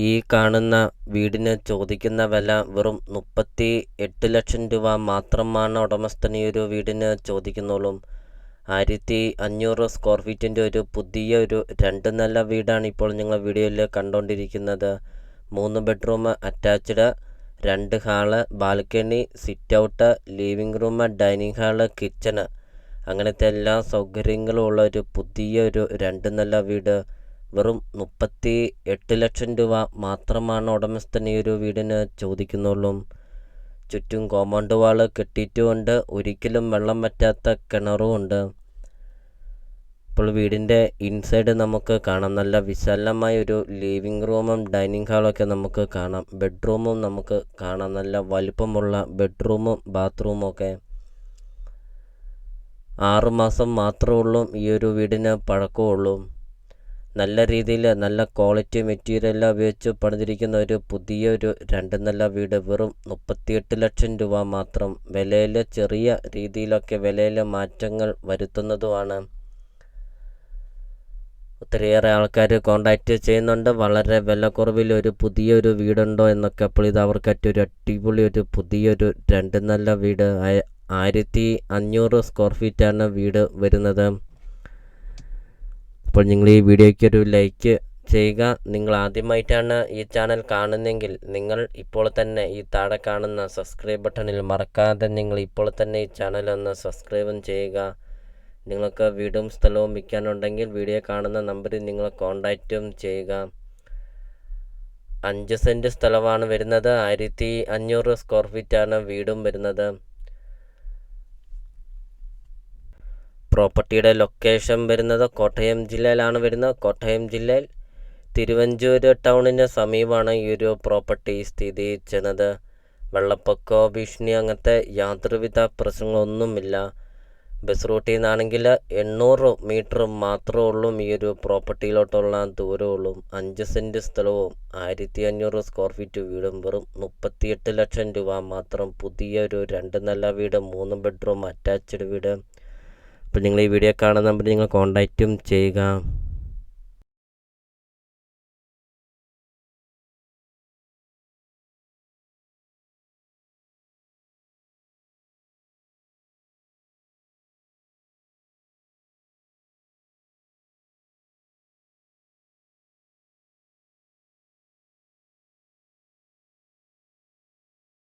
ഈ കാണുന്ന വീടിന് ചോദിക്കുന്ന വില വെറും മുപ്പത്തി എട്ട് ലക്ഷം രൂപ മാത്രമാണ് ഉടമസ്ഥൻ ഈ ഒരു വീടിന് ചോദിക്കുന്നുള്ളൂ. ആയിരത്തി അഞ്ഞൂറ് സ്ക്വയർ ഫീറ്റിന്റെ ഒരു പുതിയ ഒരു രണ്ട് നില വീടാണ് ഇപ്പോൾ നിങ്ങൾ വീഡിയോയിൽ കണ്ടുകൊണ്ടിരിക്കുന്നത് മൂന്ന് ബെഡ്റൂം അറ്റാച്ച്ഡ് രണ്ട് hall balcony sit out living room dining hall kitchen അങ്ങനത്തെ എല്ലാ സൗകര്യങ്ങളും ഉള്ള ഒരു പുതിയ ഒരു രണ്ട് നില വീട്. വെറും മുപ്പത്തി എട്ട് ലക്ഷം രൂപ മാത്രമാണ് ഉടമസ്ഥൻ ഈ ഒരു വീടിന് ചോദിക്കുന്നുള്ളൂ. ചുറ്റും കോമ്പൗണ്ട് വാൾ കെട്ടിയിട്ടുമുണ്ട്. ഒരിക്കലും വെള്ളം വറ്റാത്ത കിണറും ഉണ്ട് ഇപ്പോൾ വീടിന്റെ ഇൻസൈഡ് നമുക്ക് കാണാം. നല്ല വിശാലമായ ഒരു ലിവിങ് റൂമും ഡൈനിങ് ഹാളൊക്കെ നമുക്ക് കാണാം. ബെഡ്റൂമും നമുക്ക് കാണാം. നല്ല വലുപ്പമുള്ള ബെഡ്റൂമും ബാത്റൂമും ഒക്കെ. ആറുമാസം മാത്രമേ ഉള്ളൂ ഈ ഒരു വീടിന് പഴക്കമുള്ളൂ. നല്ല രീതിയിൽ നല്ല ക്വാളിറ്റി മെറ്റീരിയൽ ഉപയോഗിച്ച് പണിതിരിക്കുന്ന ഒരു പുതിയൊരു രണ്ട് നില വീട് വെറും മുപ്പത്തിയെട്ട് ലക്ഷം രൂപ മാത്രം വിലയിൽ ചെറിയ രീതിയിലൊക്കെ വിലയിൽ മാറ്റങ്ങൾ വരുത്തുന്നതുമാണ്. ഒത്തിരിയേറെ ആൾക്കാർ കോണ്ടാക്റ്റ് ചെയ്യുന്നുണ്ട്. വളരെ വിലക്കുറവിൽ ഒരു പുതിയൊരു വീടുണ്ടോ എന്നൊക്കെ അപ്പോൾ ഇത് അവർക്കറ്റ് ഒരു അടിപൊളി ഒരു പുതിയൊരു രണ്ട് നല്ല വീട്. ആയിരത്തി അഞ്ഞൂറ് സ്ക്വയർ ഫീറ്റാണ് വീട് വരുന്നത്. അപ്പോൾ നിങ്ങൾ ഈ വീഡിയോയ്ക്ക് ഒരു ലൈക്ക് ചെയ്യുക. നിങ്ങൾ ആദ്യമായിട്ടാണ് ഈ ചാനൽ കാണുന്നതെങ്കിൽ നിങ്ങൾ ഇപ്പോൾ തന്നെ ഈ താഴെ കാണുന്ന സബ്സ്ക്രൈബ് ബട്ടണിൽ മറക്കാതെ നിങ്ങൾ ഇപ്പോൾ തന്നെ ഈ ചാനൽ ഒന്ന് സബ്സ്ക്രൈബും ചെയ്യുക. നിങ്ങൾക്ക് വീടും സ്ഥലവും വിൽക്കാനുണ്ടെങ്കിൽ വീഡിയോ കാണുന്ന നമ്പറിൽ നിങ്ങൾ കോണ്ടാക്റ്റും ചെയ്യുക. അഞ്ച് സെന്റ് സ്ഥലമാണ് വരുന്നത്. ആയിരത്തി അഞ്ഞൂറ് സ്ക്വയർ ഫീറ്റാണ് വീടും വരുന്നത്. പ്രോപ്പർട്ടിയുടെ ലൊക്കേഷൻ വരുന്നത് കോട്ടയം ജില്ലയിലാണ് വരുന്നത്. കോട്ടയം ജില്ലയിൽ തിരുവഞ്ചൂർ ടൗണിന് സമീപമാണ് ഈ ഒരു പ്രോപ്പർട്ടി സ്ഥിതി ചെയ്യുന്നത്. വെള്ളപ്പൊക്കോ ഭീഷണി അങ്ങനത്തെ യാതൊരുവിധ പ്രശ്നങ്ങളൊന്നുമില്ല. ബസ് റൂട്ടിൽ നിന്നാണെങ്കിൽ എണ്ണൂറ് മീറ്റർ മാത്രമേ ഉള്ളൂ ഈ ഒരു പ്രോപ്പർട്ടിയിലോട്ടുള്ള ദൂരമുള്ളൂ. അഞ്ച് സെന്റ് സ്ഥലവും ആയിരത്തി അഞ്ഞൂറ് സ്ക്വയർ ഫീറ്റ് വീടും വെറും മുപ്പത്തിയെട്ട് ലക്ഷം രൂപ മാത്രം. പുതിയൊരു രണ്ട് നില വീട് മൂന്ന് ബെഡ്റൂം അറ്റാച്ച്ഡ് വീട് അപ്പോൾ നിങ്ങൾ ഈ വീഡിയോ കാണുന്ന നമ്പർ നിങ്ങൾ കോൺടാക്റ്റും ചെയ്യുക.